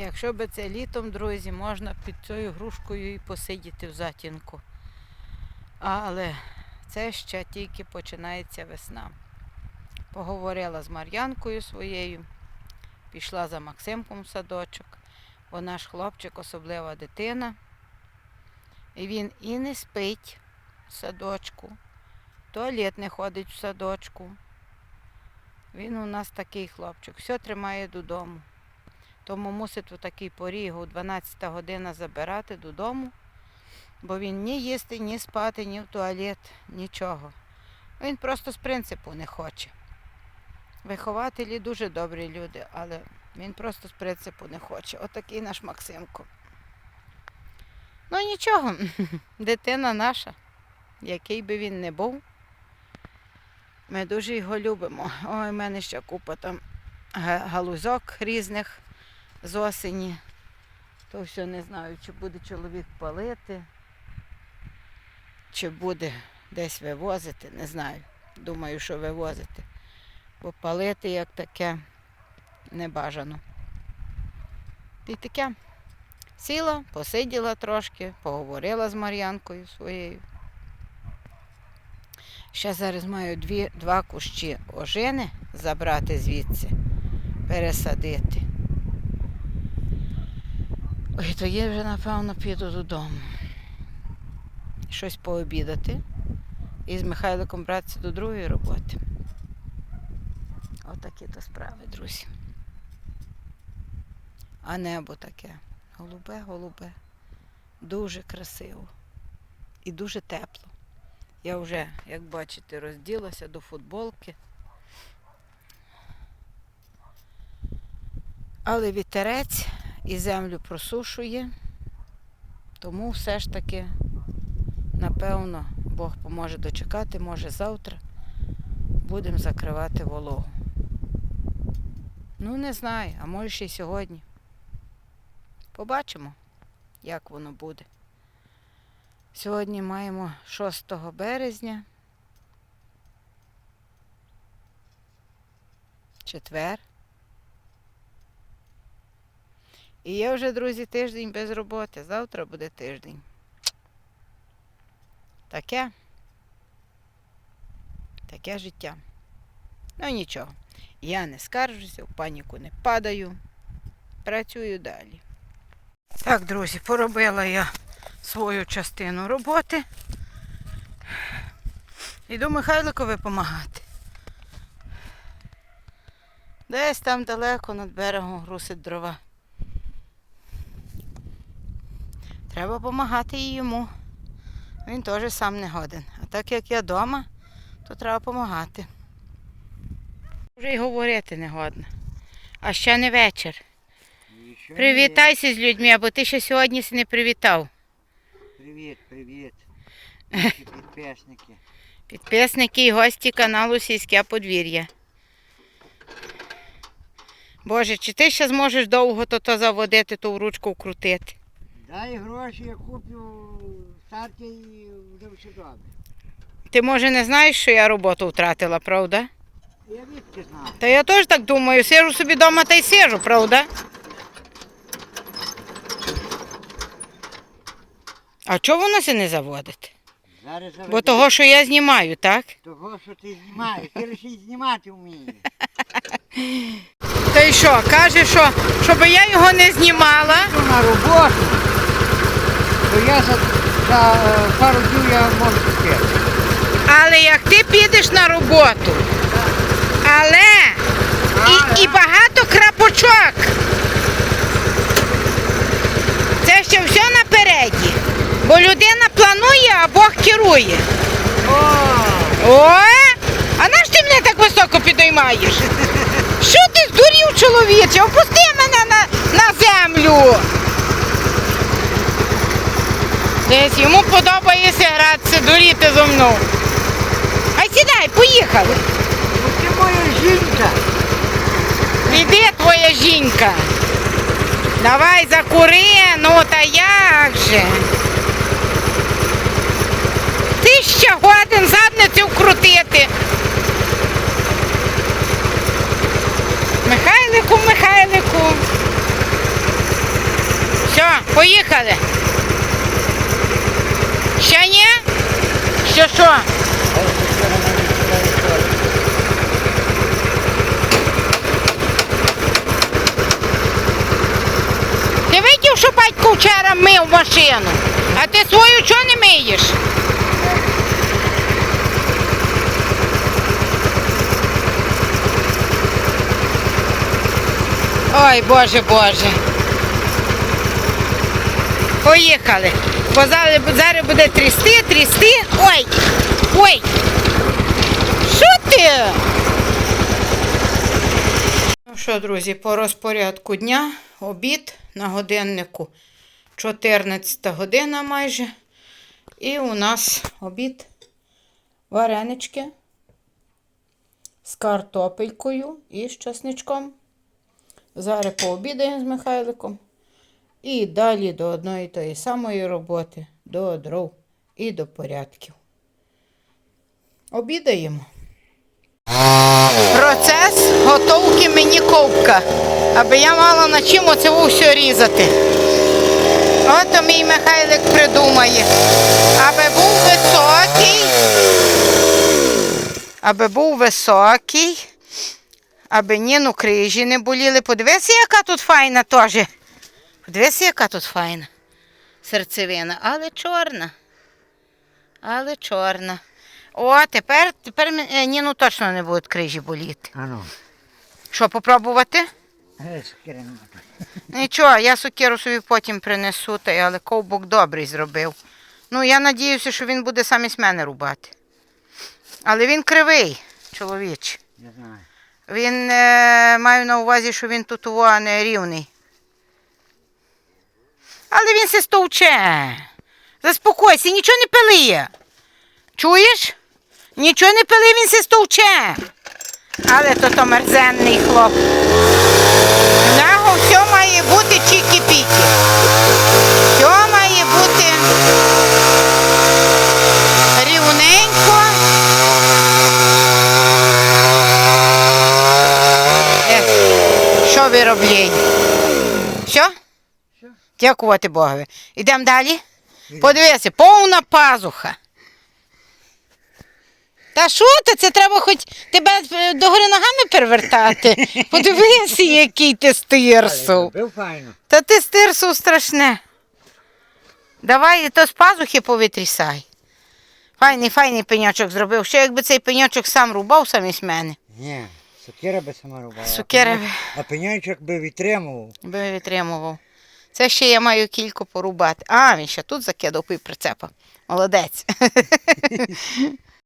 Якщо би це літом, друзі, можна під цією грушкою і посидіти в затінку. Але це ще тільки починається весна. Поговорила з Мар'янкою своєю, пішла за Максимком в садочок, бо наш хлопчик особлива дитина. І він і не спить в садочку, туалет не ходить в садочку. Він у нас такий хлопчик, все тримає додому. Тому мусить у такій порі його у 12 година забирати додому, бо він ні їсти, ні спати, ні в туалет, нічого. Він просто з принципу не хоче. Вихователі дуже добрі люди, але він просто з принципу не хоче. Отакий наш Максимко. Ну нічого, дитина наша, який би він не був. Ми дуже його любимо. Ой, в мене ще купа там галузок різних з осені. То все не знаю, чи буде чоловік палити, чи буде десь вивозити, не знаю. Думаю, що вивозити. Бо палити як таке не бажано. І таке. Сіла, посиділа трошки, поговорила з Мар'янкою своєю. Ще зараз маю дві, два кущі ожини забрати звідси, пересадити. Ой, то я вже, напевно, піду додому. Щось пообідати і з Михайликом братися до другої роботи. Отакі то справи, друзі. А небо таке. Голубе, голубе. Дуже красиво. І дуже тепло. Я вже, як бачите, розділася до футболки. Але вітерець і землю просушує, тому все ж таки, напевно, Бог поможе дочекати, може завтра будемо закривати вологу. Ну, не знаю, а може ще й сьогодні. Побачимо, як воно буде. Сьогодні маємо 6 березня. Четвер. І я вже, друзі, тиждень без роботи. Завтра буде тиждень. Таке. Таке життя. Ну нічого. Я не скаржуся, в паніку не падаю. Працюю далі. Так, друзі, поробила я свою частину роботи. Іду Михайликові допомагати. Десь там далеко над берегом грусить дрова. Треба допомагати і йому. Він теж сам не годен. А так як я вдома, то треба допомагати. Вже й говорити не годно. А ще не вечір. Еще Привітайся з людьми, або ти ще сьогодні не привітав. Привіт, привіт. Наші підписники. Підписники і гості каналу Сільське подвір'я. Боже, чи ти ще зможеш довго то, то заводити, ту ручку вкрутити? Дай гроші, я куплю старті і вже все добре. Ти може не знаєш, що я роботу втратила, правда? Я відки знаю. Та я теж так думаю, сижу собі вдома та й сижу, правда? А чого воно се не заводить? Зараз Бо того, що я знімаю, так? Того, що ти знімаєш, ти лише й знімати вмієш. Та й що, каже, що щоб я його не знімала. На роботу, то я за, за е, пару днів я можу купити. Але як ти підеш на роботу, але і, і багато крапочок. Це ще все напереді. Бо людина планує, а Бог керує. О, О! А наш ти мене так високо підіймаєш? Що ти здурів, чоловіче? Опусти мене на, на землю. Десь йому подобається гратися, дуріти зо мною. А сідай, поїхали. ти моя жінка. Іди твоя жінка. Давай закури, ну та як же? Ти ще годин задницю вкрутити. Михайлику, Михайлику. Поїхали. Ще ні? Що? Ти видів, що батько вчора мив машину, а ти свою чого не миєш? Ой, Боже, Боже. Поїхали. Бо зараз, буде трясти, трясти. Ой! Ой! Що ти? Ну що, друзі, по розпорядку дня обід на годиннику 14 година майже. І у нас обід варенички з картопелькою і з часничком. Зараз пообідаємо з Михайликом. І далі до одної тої самої роботи, до дров і до порядків. Обідаємо. Процес готовки мені ковка, аби я мала на чим оце все різати. Ото мій Михайлик придумає. Аби був високий, аби був високий, аби ніну крижі не боліли. Подивися, яка тут файна теж. Подивися, яка тут файна серцевина, але чорна. Але чорна. О, тепер, тепер е, Ніну точно не будуть крижі боліти. Ану, Що, попробувати? нема. Нічого, я сокиру собі потім принесу, та й, але ковбок добрий зробив. Ну, я надіюся, що він буде самість мене рубати. Але він кривий, чоловіч. Не знаю. Він е, маю на увазі, що він тут не рівний. Але він се стовче. Заспокойся, нічого не пили. Чуєш? Нічого не пили, він се стовче. Але то то мерзенний хлоп. В нього все має бути чікі-пікі. Все має бути рівненько. Е, Що виробляє? Все? Дякувати Богові. Ідемо далі. Подивися, повна пазуха. Та що ти? Це треба хоч тебе е, догори ногами перевертати. Подивися, який ти стирсов. Та ти стирсов страшне. Давай то з пазухи повитрісай. Файний, файний пеньочок зробив. Ще якби цей пеньочок сам рубав самість мене. Ні, сокира би сама рубала. Сокира а би. А пеньочок би відтримував. Би витримував. Це ще я маю кілько порубати. А, він ще тут закидав прицепа. Молодець.